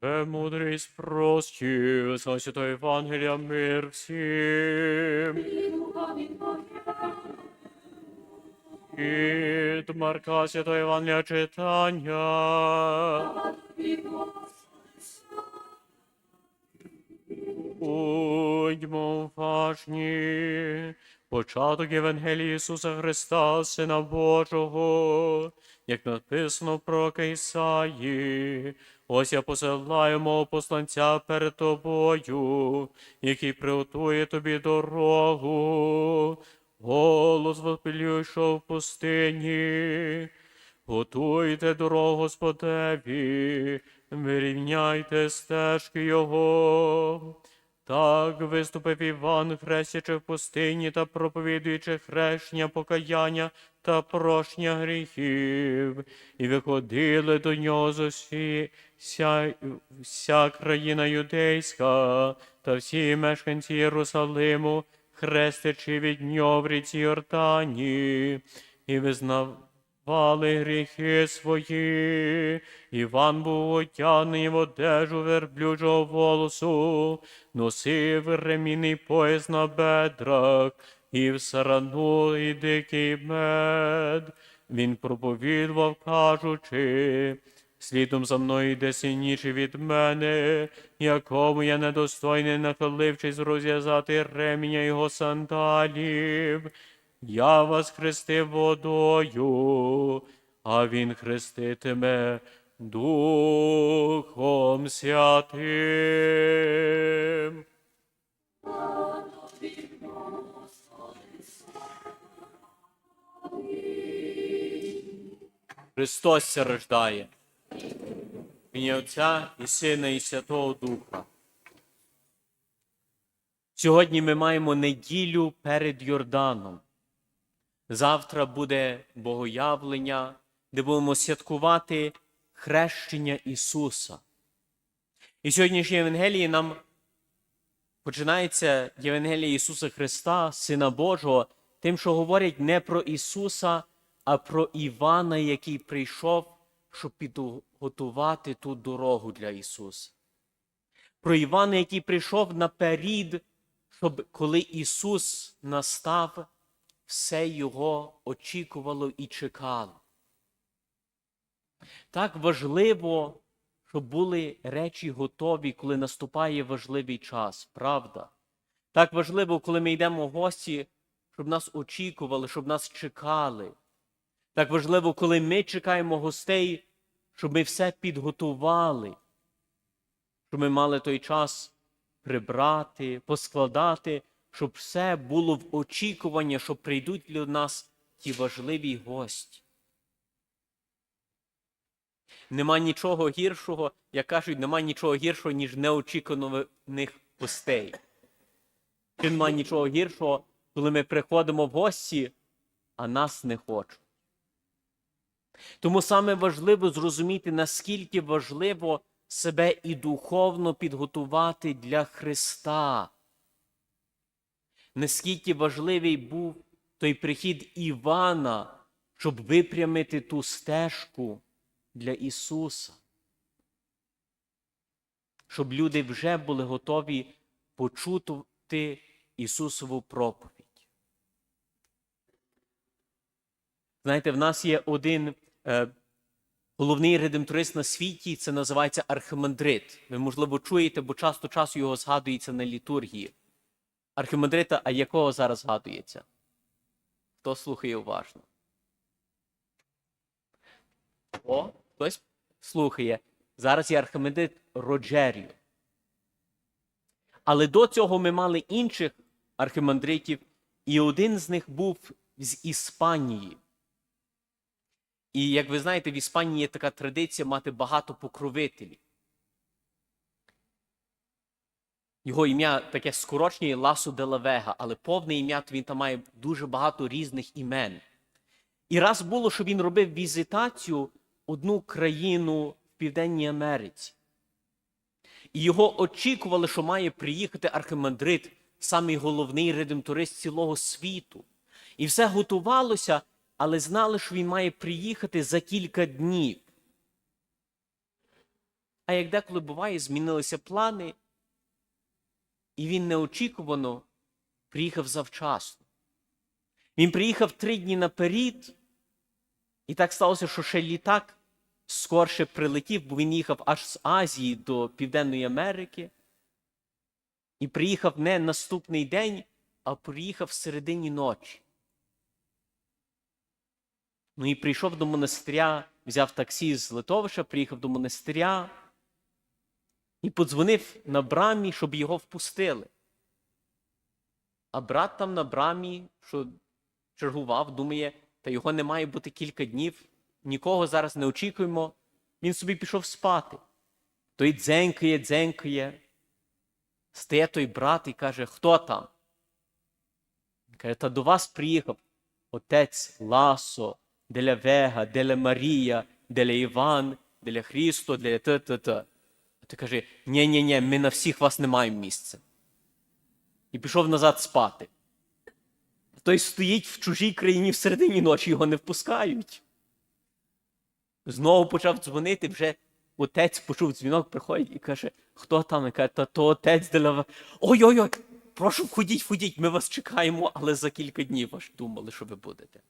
Премудрість прості, за святого Євангелія мир всім. Від Марка Святого Євангелія читання. Будьмо уважні. Початок Євангелії Ісуса Христа, Сина Божого, як написано про Ісаї. Ось я посилаю мого посланця перед тобою, який приготує тобі дорогу. Голос вопилюючого в пустині. Готуйте дорогу Господеві, вирівняйте стежки Його. Так виступив Іван, хрестячи в пустині та проповідуючи хрещення, покаяння та прощення гріхів, і виходили до нього з усі, вся, вся країна юдейська та всі мешканці Єрусалиму, хрестячи від нього в ріці Йордані, і визнавали гріхи свої. Іван був одягнений в одежу верблюджого волосу, носив ремінний пояс на бедрах, і в сарану і дикий мед. Він проповідував, кажучи, слідом за мною йде сильніший від мене, якому я недостойний, нахилившись розв'язати реміння його сандалів. Я вас хрестив водою, а він хреститиме Духом Святим. Христос. В ім'я Отця і Сина, і Святого Духа. Сьогодні ми маємо неділю перед Йорданом. Завтра буде богоявлення, де будемо святкувати хрещення Ісуса. І сьогоднішній Євангелії нам починається Євангелія Ісуса Христа, Сина Божого, тим, що говорять не про Ісуса, а про Івана, який прийшов, щоб підготувати ту дорогу для Ісуса. Про Івана, який прийшов наперед, щоб коли Ісус настав, все його очікувало і чекало. Так важливо, щоб були речі готові, коли наступає важливий час, правда? Так важливо, коли ми йдемо в гості, щоб нас очікували, щоб нас чекали. Так важливо, коли ми чекаємо гостей, щоб ми все підготували, щоб ми мали той час прибрати, поскладати, щоб все було в очікуванні, що прийдуть до нас ті важливі гості. Нема нічого гіршого, як кажуть, нема нічого гіршого, ніж неочікуваних гостей. Чи нема нічого гіршого, коли ми приходимо в гості, а нас не хочуть. Тому саме важливо зрозуміти, наскільки важливо себе і духовно підготувати для Христа. Наскільки важливий був той прихід Івана, щоб випрямити ту стежку для Ісуса. Щоб люди вже були готові почути Ісусову проповідь. Знаєте, в нас є один е, головний редемторист на світі, це називається Архимандрит. Ви, можливо, чуєте, бо часто часу його згадується на літургії. Архимандрита, а якого зараз згадується? Хто слухає уважно? О, хтось слухає. Зараз є архимандрит Роджеріо. Але до цього ми мали інших архимандритів, і один з них був з Іспанії. І як ви знаєте, в Іспанії є така традиція мати багато покровителів. Його ім'я таке скорочення Ласу де ла Вега, але повне ім'я то він там має дуже багато різних імен. І раз було, що він робив візитацію одну країну в Південній Америці. І його очікували, що має приїхати архимандрит, самий головний редемторист цілого світу. І все готувалося, але знали, що він має приїхати за кілька днів. А як деколи буває, змінилися плани, і він неочікувано приїхав завчасно. Він приїхав три дні наперед, і так сталося, що ще літак скорше прилетів, бо він їхав аж з Азії до Південної Америки. І приїхав не наступний день, а приїхав в середині ночі. Ну і прийшов до монастиря, взяв таксі з Литовища, приїхав до монастиря і подзвонив на брамі, щоб його впустили. А брат там на брамі, що чергував, думає, та його не має бути кілька днів, нікого зараз не очікуємо. Він собі пішов спати. Той дзенькає, дзенькає. Стає той брат і каже, хто там? Каже, та до вас приїхав отець Ласо, деля Вега, деля Марія, деля Іван, деля Христо, деля та-та-та. Ти каже, ні ні ні ми на всіх вас не маємо місця. І пішов назад спати. Той стоїть в чужій країні всередині ночі, його не впускають. Знову почав дзвонити, вже отець почув дзвінок, приходить і каже, хто там? І каже, та то отець деля. Ой-ой-ой, прошу, входіть, входіть, ми вас чекаємо, але за кілька днів аж думали, що ви будете.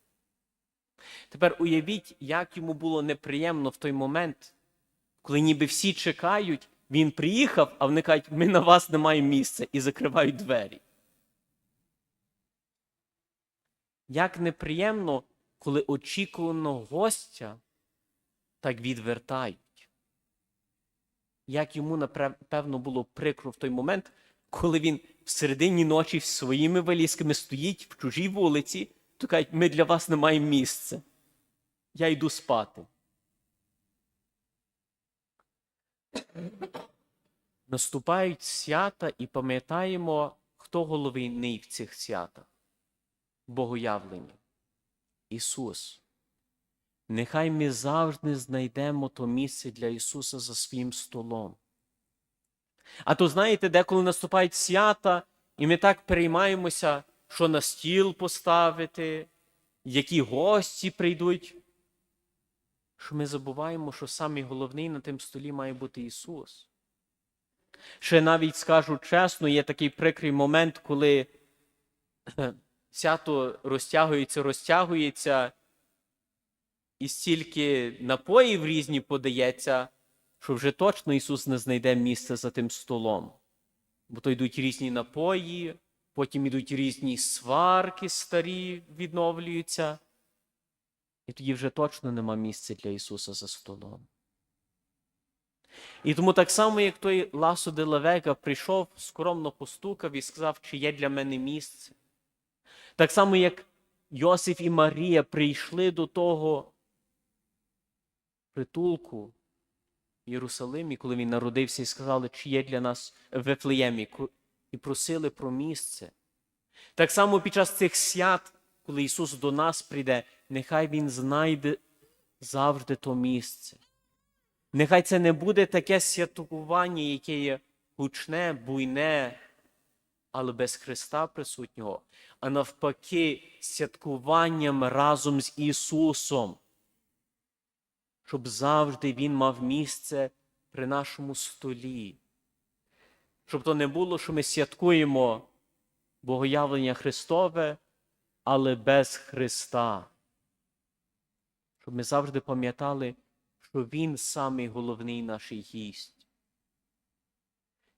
Тепер уявіть, як йому було неприємно в той момент, коли ніби всі чекають, він приїхав, а вони кажуть, ми на вас не маємо місця і закривають двері. Як неприємно, коли очікуваного гостя так відвертають. Як йому, напевно, було прикро в той момент, коли він в середині ночі своїми валізками стоїть в чужій вулиці, то кажуть, ми для вас не маємо місця. Я йду спати. Наступають свята і пам'ятаємо, хто головний в цих святах. Богоявлення. Ісус. Нехай ми завжди знайдемо то місце для Ісуса за своїм столом. А то, знаєте, деколи наступають свята, і ми так переймаємося, що на стіл поставити, які гості прийдуть, що ми забуваємо, що самий головний на тим столі має бути Ісус. Ще навіть скажу чесно, є такий прикрий момент, коли свято розтягується, розтягується, і стільки напоїв різні подається, що вже точно Ісус не знайде місця за тим столом. Бо то йдуть різні напої, потім йдуть різні сварки старі, відновлюються. І тоді вже точно нема місця для Ісуса за столом. І тому так само, як той Ласо де Лавега прийшов, скромно постукав і сказав, чи є для мене місце. Так само, як Йосиф і Марія прийшли до того притулку в Єрусалимі, коли він народився, і сказали, чи є для нас в Вифлеємі, і просили про місце. Так само під час цих свят, коли Ісус до нас прийде, нехай Він знайде завжди то місце. Нехай це не буде таке святкування, яке є гучне, буйне, але без Христа присутнього, а навпаки, святкуванням разом з Ісусом, щоб завжди Він мав місце при нашому столі. Щоб то не було, що ми святкуємо Богоявлення Христове, але без Христа. Щоб ми завжди пам'ятали, що Він самий головний наш гість.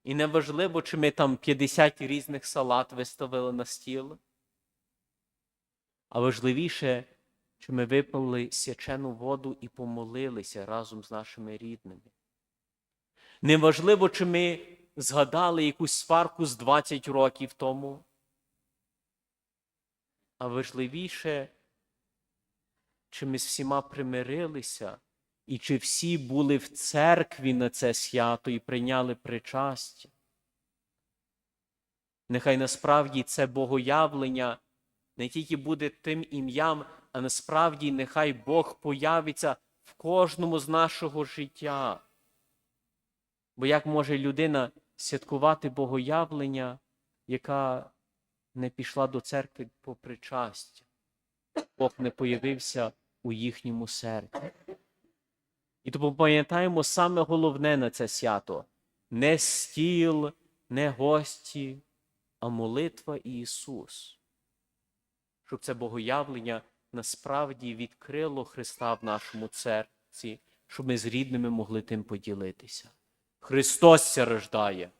І неважливо, чи ми там 50 різних салат виставили на стіл, а важливіше, чи ми випили свячену воду і помолилися разом з нашими рідними. Неважливо, чи ми згадали якусь сварку з 20 років тому, а важливіше, чи ми з всіма примирилися, і чи всі були в церкві на це свято і прийняли причастя. Нехай насправді це богоявлення не тільки буде тим ім'ям, а насправді нехай Бог появиться в кожному з нашого життя. Бо як може людина святкувати богоявлення, яка не пішла до церкви по причастя? Бог не появився у їхньому серці. І тому пам'ятаємо саме головне на це свято не стіл, не гості, а молитва і Ісус. Щоб це богоявлення насправді відкрило Христа в нашому серці, щоб ми з рідними могли тим поділитися. Христос рождає!